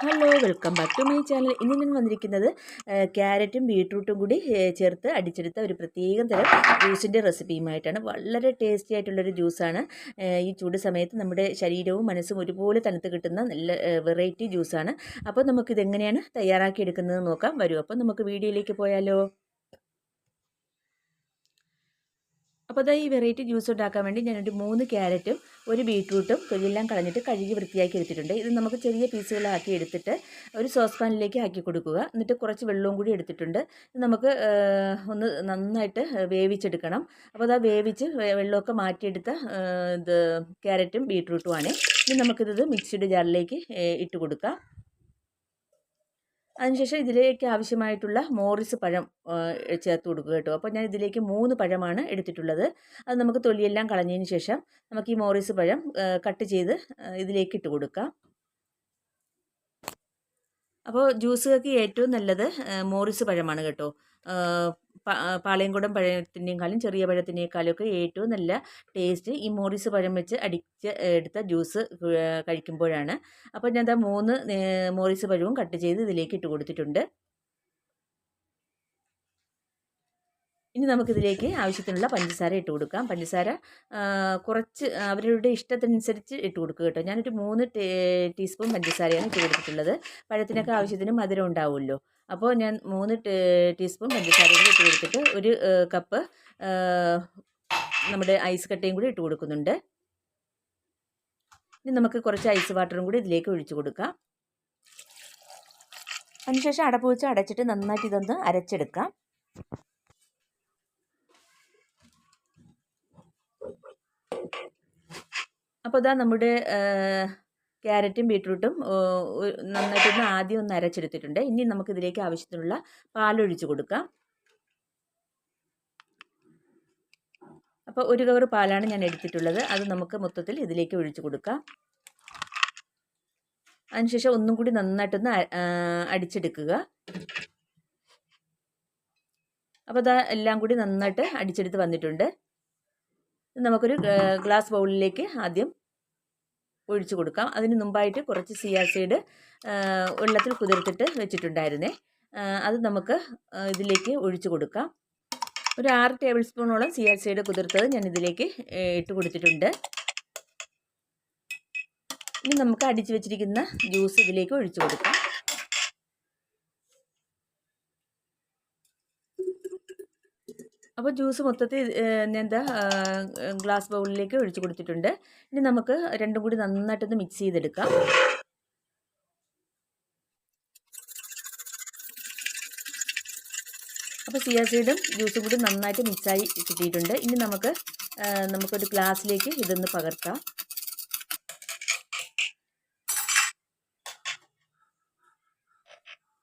Hello welcome back to my channel. ഇന്ന് ഞാൻ വന്നിരിക്കുന്നത് ക്യാരറ്റും ബീട്രൂട്ടും കൂടി ചേർത്ത് അടിച്ചെടുത്ത ഒരു പ്രത്യേകം തരം ജ്യൂസിന്റെ റെസിപ്പിയുമായിട്ടാണ്. വളരെ ടേസ്റ്റി ആയിട്ടുള്ളൊരു ജ്യൂസാണ്. ഈ ചൂട് സമയത്ത് നമ്മുടെ ശരീരവും മനസ്സും ഒരുപോലെ തണുത്ത് കിട്ടുന്ന നല്ല വെറൈറ്റി ജ്യൂസാണ്. അപ്പോൾ നമുക്കിതെങ്ങനെയാണ് തയ്യാറാക്കി എടുക്കുന്നത് നോക്കാം. വരൂ അപ്പോൾ നമുക്ക് വീഡിയോയിലേക്ക് പോയാലോ? അപ്പോൾ അതായത് ഈ വെറൈറ്റി ജ്യൂസ് ഉണ്ടാക്കാൻ വേണ്ടി ഞാനൊരു മൂന്ന് ക്യാരറ്റും ഒരു ബീട്രൂട്ടും തൊലിയെല്ലാം കളഞ്ഞിട്ട് കഴുകി വൃത്തിയാക്കി എടുത്തിട്ടുണ്ട്. ഇത് നമുക്ക് ചെറിയ പീസുകളാക്കി എടുത്തിട്ട് ഒരു സോസ് പാനിലേക്ക് ആക്കി കൊടുക്കുക. എന്നിട്ട് കുറച്ച് വെള്ളവും കൂടി എടുത്തിട്ടുണ്ട്. ഇത് നമുക്ക് ഒന്ന് നന്നായിട്ട് വേവിച്ചെടുക്കണം. അപ്പോൾ അതാ വേവിച്ച് വെള്ളമൊക്കെ മാറ്റിയെടുത്ത ഇത് ക്യാരറ്റും ബീട്രൂട്ടുമാണ് ഇനി നമുക്കിത് മിക്സിയുടെ ജാറിലേക്ക് ഇട്ട് കൊടുക്കാം. അതിനുശേഷം ഇതിലേക്ക് ആവശ്യമായിട്ടുള്ള മോറിസ് പഴം ചേർത്ത് കൊടുക്കുക കേട്ടോ. അപ്പോൾ ഞാൻ ഇതിലേക്ക് മൂന്ന് പഴമാണ് എടുത്തിട്ടുള്ളത്. അത് നമുക്ക് തൊലിയെല്ലാം കളഞ്ഞതിന് ശേഷം നമുക്ക് ഈ മോറിസ് പഴം കട്ട് ചെയ്ത് ഇതിലേക്ക് ഇട്ട് കൊടുക്കാം. അപ്പോൾ ജ്യൂസുകൾക്ക് ഏറ്റവും നല്ലത് മോറിസ് പഴമാണ് കേട്ടോ. പാളയംകുടം പഴത്തിനേക്കാളും ചെറിയ പഴത്തിനേക്കാളും ഒക്കെ ഏറ്റവും നല്ല ടേസ്റ്റ് ഈ മോറിസ് പഴം വെച്ച് അടിച്ച് എടുത്ത ജ്യൂസ് കഴിക്കുമ്പോഴാണ്. അപ്പോൾ ഞാൻ മൂന്ന് മോറിസ് പഴവും കട്ട് ചെയ്ത് ഇതിലേക്ക് ഇട്ട് കൊടുത്തിട്ടുണ്ട്. ഇനി നമുക്കിതിലേക്ക് ആവശ്യത്തിനുള്ള പഞ്ചസാര ഇട്ട് കൊടുക്കാം. പഞ്ചസാര കുറച്ച് അവരുടെ ഇഷ്ടത്തിനനുസരിച്ച് ഇട്ട് കൊടുക്കുക കേട്ടോ. ഞാനൊരു മൂന്ന് ടീസ്പൂൺ പഞ്ചസാരയാണ് ഇട്ട് കൊടുത്തിട്ടുള്ളത്. പഴത്തിനൊക്കെ ആവശ്യത്തിന് മധുരം ഉണ്ടാവുമല്ലോ. അപ്പോൾ ഞാൻ മൂന്ന് ടീസ്പൂൺ പഞ്ചസാര കൂടി ഇട്ട് കൊടുത്തിട്ട് ഒരു കപ്പ് നമ്മുടെ ഐസ് കട്ടയും കൂടി ഇട്ട് കൊടുക്കുന്നുണ്ട്. ഇനി നമുക്ക് കുറച്ച് ഐസ് വാട്ടറും കൂടി ഇതിലേക്ക് ഒഴിച്ചു കൊടുക്കാം. അതിനുശേഷം അടപ്പ് വെച്ച് അടച്ചിട്ട് നന്നായിട്ട് ഇതൊന്ന് അരച്ചെടുക്കാം. അപ്പോൾ നമ്മുടെ ക്യാരറ്റും ബീട്രൂട്ടും നന്നായിട്ടൊന്ന് ആദ്യം ഒന്ന് അരച്ചെടുത്തിട്ടുണ്ട്. ഇനി നമുക്കിതിലേക്ക് ആവശ്യത്തിനുള്ള പാലൊഴിച്ച് കൊടുക്കാം. അപ്പോൾ ഒരു കവർ പാലാണ് ഞാൻ എടുത്തിട്ടുള്ളത്. അത് നമുക്ക് മൊത്തത്തിൽ ഇതിലേക്ക് ഒഴിച്ചു കൊടുക്കാം. അതിനുശേഷം ഒന്നും കൂടി നന്നായിട്ടൊന്ന് അടിച്ചെടുക്കുക. അപ്പോൾ അതാ എല്ലാം കൂടി നന്നായിട്ട് അടിച്ചെടുത്ത് വന്നിട്ടുണ്ട്. നമുക്കൊരു ഗ്ലാസ് ബൗളിലേക്ക് ആദ്യം ഒഴിച്ചു കൊടുക്കാം. അതിന് മുമ്പായിട്ട് കുറച്ച് സിയാസൈഡ് വെള്ളത്തിൽ കുതിർത്തിട്ട് വെച്ചിട്ടുണ്ടായിരുന്നേ. അത് നമുക്ക് ഇതിലേക്ക് ഒഴിച്ചു കൊടുക്കാം. ഒരു ആറ് ടേബിൾ സ്പൂണോളം സിയാസൈഡ് കുതിർത്തത് ഞാൻ ഇതിലേക്ക് ഇട്ട് കൊടുത്തിട്ടുണ്ട്. ഇനി നമുക്ക് അടിച്ചു വെച്ചിരിക്കുന്ന ജ്യൂസ് ഇതിലേക്ക് ഒഴിച്ചു കൊടുക്കാം. അപ്പോൾ ജ്യൂസ് മൊത്തത്തിൽ എന്താ ഗ്ലാസ് ബൗളിലേക്ക് ഒഴിച്ചു കൊടുത്തിട്ടുണ്ട്. ഇനി നമുക്ക് രണ്ടും കൂടി നന്നായിട്ടൊന്ന് മിക്സ് ചെയ്തെടുക്കാം. അപ്പോൾ സിയാ സീഡും ജ്യൂസും കൂടി നന്നായിട്ട് മിക്സായി കിട്ടിയിട്ടുണ്ട്. ഇനി നമുക്ക് നമുക്കൊരു ഗ്ലാസ്സിലേക്ക് ഇതൊന്ന് പകർത്താം.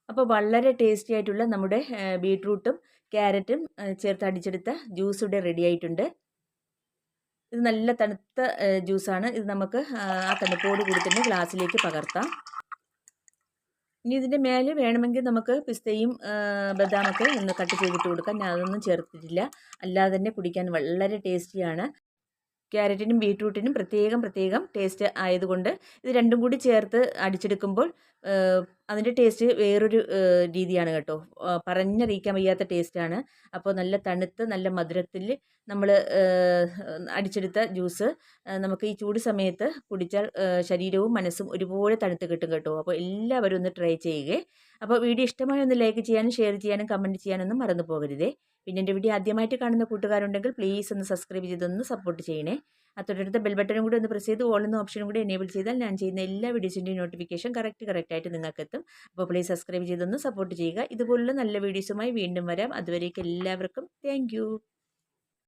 അപ്പോൾ വളരെ ടേസ്റ്റി ആയിട്ടുള്ള നമ്മുടെ ബീട്രൂട്ടും ക്യാരറ്റും ചേർത്ത് അടിച്ചെടുത്ത ജ്യൂസ് ഇവിടെ റെഡി ആയിട്ടുണ്ട്. ഇത് നല്ല തണുത്ത ജ്യൂസാണ്. ഇത് നമുക്ക് ആ തണുപ്പോട് കൂടി തന്നെ ഗ്ലാസ്സിലേക്ക് പകർത്താം. ഇനി ഇതിന്റെ മേലെ വേണമെങ്കിൽ നമുക്ക് പിസ്തയും ബദാമൊക്കെ ഒന്ന് കട്ട് ചെയ്തിട്ട് കൊടുക്കാം. ഞാൻ അതൊന്നും ചേർത്തിട്ടില്ല. അല്ലാതെ തന്നെ കുടിക്കാൻ വളരെ ടേസ്റ്റിയാണ്. ക്യാരറ്റിനും ബീട്രൂട്ടിനും പ്രത്യേകം പ്രത്യേകം ടേസ്റ്റ് ആയതുകൊണ്ട് ഇത് രണ്ടും കൂടി ചേർത്ത് അടിച്ചെടുക്കുമ്പോൾ അതിന്റെ ടേസ്റ്റ് വേറൊരു രീതിയാണ് കേട്ടോ. പറഞ്ഞറിയിക്കാൻ വയ്യാത്ത ടേസ്റ്റാണ്. അപ്പോൾ നല്ല തണുത്ത് നല്ല മധുരത്തിൽ നമ്മൾ അടിച്ചെടുത്ത ജ്യൂസ് നമുക്ക് ഈ ചൂട് സമയത്ത് കുടിച്ചാൽ ശരീരവും മനസ്സും ഒരുപോലെ തണുത്ത് കിട്ടും കേട്ടോ. അപ്പോൾ എല്ലാവരും ഒന്ന് ട്രൈ ചെയ്യുക. അപ്പോൾ വീഡിയോ ഇഷ്ടമായി ഒന്ന് ലൈക്ക് ചെയ്യാനും ഷെയർ ചെയ്യാനും കമന്റ് ചെയ്യാനൊന്നും മറന്നു പോകരുതേ. പിന്നെ എന്റെ വീഡിയോ ആദ്യമായിട്ട് കാണുന്ന കൂട്ടുകാരുണ്ടെങ്കിൽ പ്ലീസ് ഒന്ന് സബ്സ്ക്രൈബ് ചെയ്തൊന്ന് സപ്പോർട്ട് ചെയ്യണേ. തൊട്ടടുത്ത ബെൽ ബട്ടനും കൂടി ഒന്ന് പ്രസ് ചെയ്ത് ഓൾ എന്ന ഓപ്ഷനും കൂടി എനേബിൾ ചെയ്താൽ ഞാൻ ചെയ്യുന്ന എല്ലാ വീഡിയോസിന്റെയും നോട്ടിഫിക്കേഷൻ കറക്റ്റ് കറക്റ്റായിട്ട് നിങ്ങൾക്ക് എത്തും അപ്പോൾ പ്ലീസ് സബ്സ്ക്രൈബ് ചെയ്തൊന്ന് സപ്പോർട്ട് ചെയ്യുക. ഇതുപോലുള്ള നല്ല വീഡിയോസുമായി വീണ്ടും വരാം. അതുവരേക്കും എല്ലാവർക്കും താങ്ക്